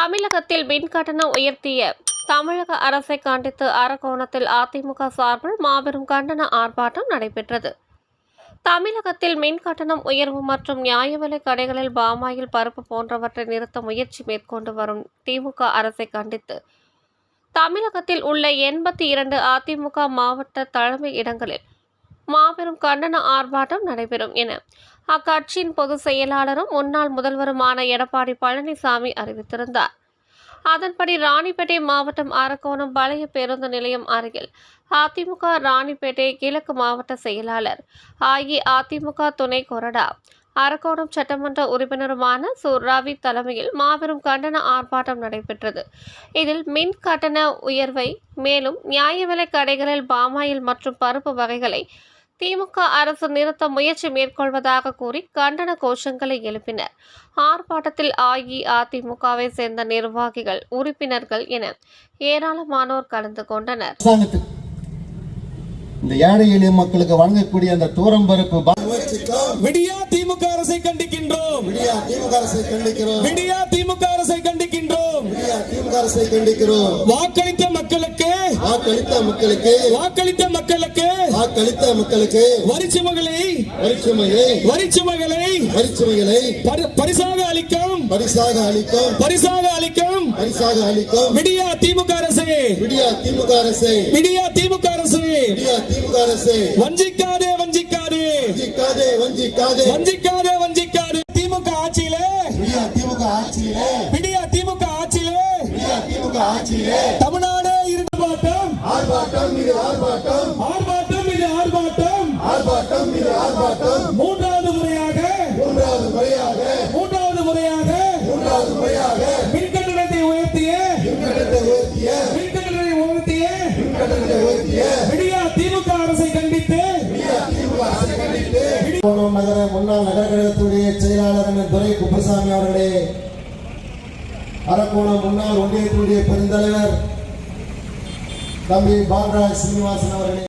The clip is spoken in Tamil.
தமிழகத்தில் மின் கட்டணம் உயர்த்திய தமிழக அரசை கண்டித்து அரக்கோணத்தில் அதிமுக சார்பில் மாபெரும் கண்டன ஆர்ப்பாட்டம் நடைபெற்றது. தமிழகத்தில் மின் கட்டணம் உயர்வு மற்றும் நியாய விலை கடைகளில் பாமாயில் பருப்பு போன்றவற்றை நிறுத்த முயற்சி மேற்கொண்டு வரும் திமுக அரசை கண்டித்து தமிழகத்தில் உள்ள எண்பத்தி இரண்டு அதிமுக மாவட்ட தலைமை இடங்களில் மாபெரும் கண்டன ஆர்ப்பாட்டம் நடைபெறும் என அக்கட்சியின் பொதுச் செயலாளரும் முன்னாள் முதல்வருமான எடப்பாடி பழனிசாமி அறிவித்திருந்தார். அதன்படி ராணிப்பேட்டை மாவட்டம் அரக்கோணம் பழைய பேருந்து நிலையம் அருகில் அதிமுக ராணிப்பேட்டை கிழக்கு மாவட்ட செயலாளர் அஇஅதிமுக துணை கொறடா அரக்கோணம் சட்டமன்ற உறுப்பினருமான சு. ரவி தலைமையில் மாபெரும் கண்டன ஆர்ப்பாட்டம் நடைபெற்றது. இதில் மின் கட்டண உயர்வை மேலும் நியாய விலை கடைகளில் பாமாயில் மற்றும் பருப்பு வகைகளை திமுக அரசு நிறுத்த முயற்சி மேற்கொள்வதாக கூறி கண்டன கோஷங்களை எழுப்பினர். ஆர்ப்பாட்டத்தில் அஇஅதிமுகவை சேர்ந்த நிர்வாகிகள் உறுப்பினர்கள் என ஏராளமானோர் கலந்து கொண்டனர். இந்த ஏழை எளிய மக்களுக்கு வழங்கக்கூடிய அந்த தூரம் பருப்பு விடியா திமுக அரசை கண்டிக்கின்றோம். விடியா திமுக அரசை கண்டிக்கிறோம். விடியா திமுக அரசை கண்டிக்கின்றோம். திமுக அரசை கண்டிக்கிறோம். வாக்களித்த மக்களுக்கு வாக்களித்த மக்களுக்கு வாக்களித்த மக்களுக்கு வாக்களித்த மக்களுக்கு வரிச்சுமைகளை வரிச்சுமைகளை வரிச்சுமைகளை பரி- பரிசாக அளிக்கும் பரிசாக அளிக்கும் பரிசாக அளிக்கும் பரிசாக அளிக்கும் விடியா திமுக அரசு. விடியா திமுக அரசை. விடியா திமுக அரசு. விடியா திமுக அரசை. வஞ்சிக்காதே வஞ்சிக்காதே. வஞ்சிக்காதே வஞ்சிக்காதே. வஞ்சிக்காதே வஞ்சிக்காதே. திமுக ஆட்சியிலே விடியா திமுக ஆட்சியிலே. ஆட்சியிலே தமிழ்நாடே இருந்த பாட்டம். ஆர்ப்பாட்டம் இது ஆர்ப்பாட்டம். ஆர்ப்பாட்டம் இது ஆர்ப்பாட்டம். ஆர்ப்பாட்டம் இது ஆர்ப்பாட்டம். மூன்றாவது முறையாக. மூன்றாவது முறையாக. மூன்றாவது முறையாக. மூன்றாவது முறையாக. மின் கட்டணத்தை உயர்த்திய. மின்கட்டணத்தை உயர்த்திய. மின் கட்டணத்தை உயர்த்திய. மின்கட்டணத்தை உயர்த்திய. விடியா திமுக அரசை கண்டித்து. நகர முன்னாள் நகரக்கழகத்துடைய செயலாளர் துரை குப்புசாமி அவர்களே அரக்கோணம் முன்னாள் ஒன்றியத்தினுடைய பெருந்தலைவர் தம்பி பாலராஜ் சீனிவாசன் அவர்களே.